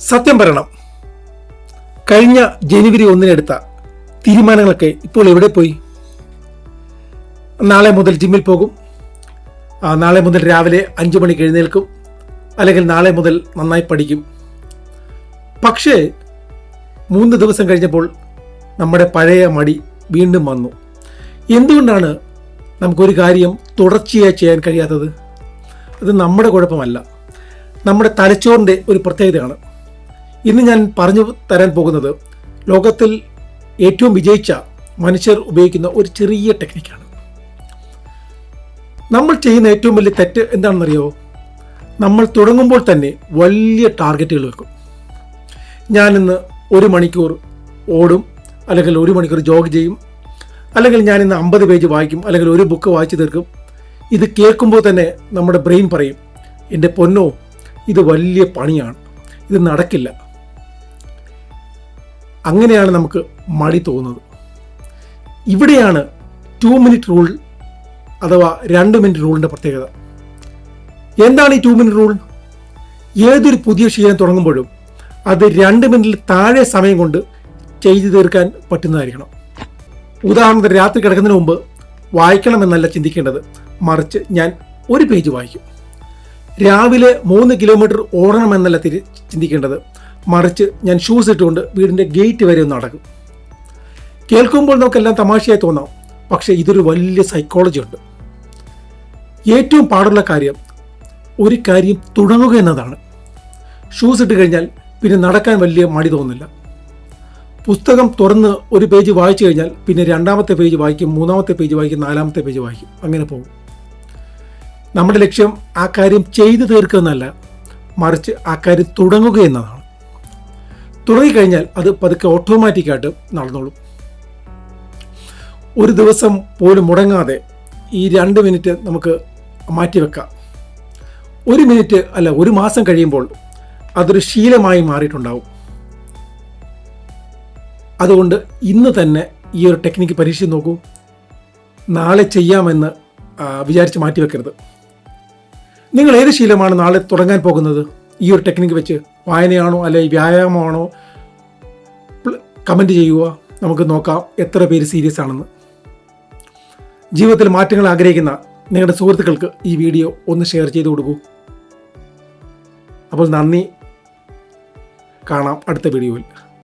സത്യം പറയണം. കഴിഞ്ഞ ജനുവരി ഒന്നിനെടുത്ത തീരുമാനങ്ങളൊക്കെ ഇപ്പോൾ എവിടെ പോയി? നാളെ മുതൽ ജിമ്മിൽ പോകും. നാളെ മുതൽ രാവിലെ അഞ്ച് മണിക്ക് എഴുന്നേൽക്കും. അല്ലെങ്കിൽ നാളെ മുതൽ നന്നായി പഠിക്കും. പക്ഷേ മൂന്ന് ദിവസം കഴിഞ്ഞപ്പോൾ നമ്മുടെ പഴയ മടി വീണ്ടും വന്നു. എന്തുകൊണ്ടാണ് നമുക്കൊരു കാര്യം തുടർച്ചയായി ചെയ്യാൻ കഴിയാത്തത്? അത് നമ്മുടെ കുഴപ്പമല്ല. നമ്മുടെ തലച്ചോറിന്റെ ഒരു പ്രത്യേകതയാണ്. ഇന്ന് ഞാൻ പറഞ്ഞു തരാൻ പോകുന്നത് ലോകത്തിൽ ഏറ്റവും വിജയിച്ച മനുഷ്യർ ഉപയോഗിക്കുന്ന ഒരു ചെറിയ ടെക്നിക്കാണ്. നമ്മൾ ചെയ്യുന്ന ഏറ്റവും വലിയ തെറ്റ് എന്താണെന്നറിയോ? നമ്മൾ തുടങ്ങുമ്പോൾ തന്നെ വലിയ ടാർഗറ്റുകൾ വെക്കും. ഞാനിന്ന് ഒരു മണിക്കൂർ ഓടും അല്ലെങ്കിൽ ഒരു മണിക്കൂർ ജോഗ് ചെയ്യും അല്ലെങ്കിൽ ഞാൻ ഇന്ന് അമ്പത് പേജ് വായിക്കും അല്ലെങ്കിൽ ഒരു ബുക്ക് വായിച്ചു തീർക്കും. ഇത് കേൾക്കുമ്പോൾ തന്നെ നമ്മുടെ ബ്രെയിൻ പറയും എന്റെ പൊന്നോ ഇത് വലിയ പണിയാണ് ഇത് നടക്കില്ല. അങ്ങനെയാണ് നമുക്ക് മടി തോന്നുന്നത്. ഇവിടെയാണ് ടു മിനിറ്റ് റൂൾ അഥവാ രണ്ട് മിനിറ്റ് റൂളിന്റെ പ്രത്യേകത. എന്താണ് ഈ ടു മിനിറ്റ് റൂൾ ഏതൊരു പുതിയ ശീലം തുടങ്ങുമ്പോഴും അത് രണ്ട് മിനിറ്റിൽ താഴെ സമയം കൊണ്ട് ചെയ്തു തീർക്കാൻ പറ്റുന്നതായിരിക്കണം. ഉദാഹരണത്തിന് രാത്രി കിടക്കുന്നതിന് മുമ്പ് വായിക്കണമെന്നല്ല ചിന്തിക്കേണ്ടത്. മറിച്ച് ഞാൻ ഒരു പേജ് വായിക്കും. രാവിലെ മൂന്ന് കിലോമീറ്റർ ഓടണമെന്നല്ല ചിന്തിക്കേണ്ടത്. മറിച്ച് ഞാൻ ഷൂസ് ഇട്ടുകൊണ്ട് വീടിന്റെ ഗേറ്റ് വരെ ഒന്ന് നടക്കും. കേൾക്കുമ്പോൾ നമുക്കെല്ലാം തമാശയായി തോന്നാം. പക്ഷേ ഇതൊരു വലിയ സൈക്കോളജി ഉണ്ട്. ഏറ്റവും പാടുള്ള കാര്യം ഒരു കാര്യം തുടങ്ങുക എന്നതാണ്. ഷൂസ് ഇട്ട് കഴിഞ്ഞാൽ പിന്നെ നടക്കാൻ വലിയ മടി തോന്നില്ല. പുസ്തകം തുറന്ന് ഒരു പേജ് വായിച്ചു കഴിഞ്ഞാൽ പിന്നെ രണ്ടാമത്തെ പേജ് വായിക്കും മൂന്നാമത്തെ പേജ് വായിക്കും നാലാമത്തെ പേജ് വായിക്കും. അങ്ങനെ പോകും. നമ്മുടെ ലക്ഷ്യം ആ കാര്യം ചെയ്തു തീർക്കുക എന്നല്ല മറിച്ച് ആ കാര്യം തുടങ്ങുക എന്നതാണ്. തുടങ്ങിക്കഴിഞ്ഞാൽ അത് പതുക്കെ ഓട്ടോമാറ്റിക്കായിട്ട് നടന്നോളും. ഒരു ദിവസം പോലും മുടങ്ങാതെ ഈ രണ്ട് മിനിറ്റ് നമുക്ക് മാറ്റിവെക്കാം ഒരു മിനിറ്റ് അല്ല ഒരു മാസം കഴിയുമ്പോൾ അതൊരു ശീലമായി മാറിയിട്ടുണ്ടാവും. അതുകൊണ്ട് ഇന്ന് തന്നെ ഈ ഒരു ടെക്നിക്ക് പരീക്ഷിച്ച് നോക്കൂ. നാളെ ചെയ്യാമെന്ന് വിചാരിച്ച് മാറ്റിവെക്കരുത് നിങ്ങൾ ഏത് ശീലമാണ് നാളെ തുടങ്ങാൻ പോകുന്നത്? ഈ ഒരു ടെക്നിക്ക് വെച്ച് വായനയാണോ അല്ലെ വ്യായാമമാണോ? കമന്റ് ചെയ്യുക. നമുക്ക് നോക്കാം എത്ര പേര് സീരിയസ് ആണെന്ന്. ജീവിതത്തിൽ മാറ്റങ്ങൾ ആഗ്രഹിക്കുന്ന നിങ്ങളുടെ സുഹൃത്തുക്കൾക്ക് ഈ വീഡിയോ ഒന്ന് ഷെയർ ചെയ്ത് കൊടുക്കൂ. അപ്പോൾ നന്ദി. കാണാം അടുത്ത വീഡിയോയിൽ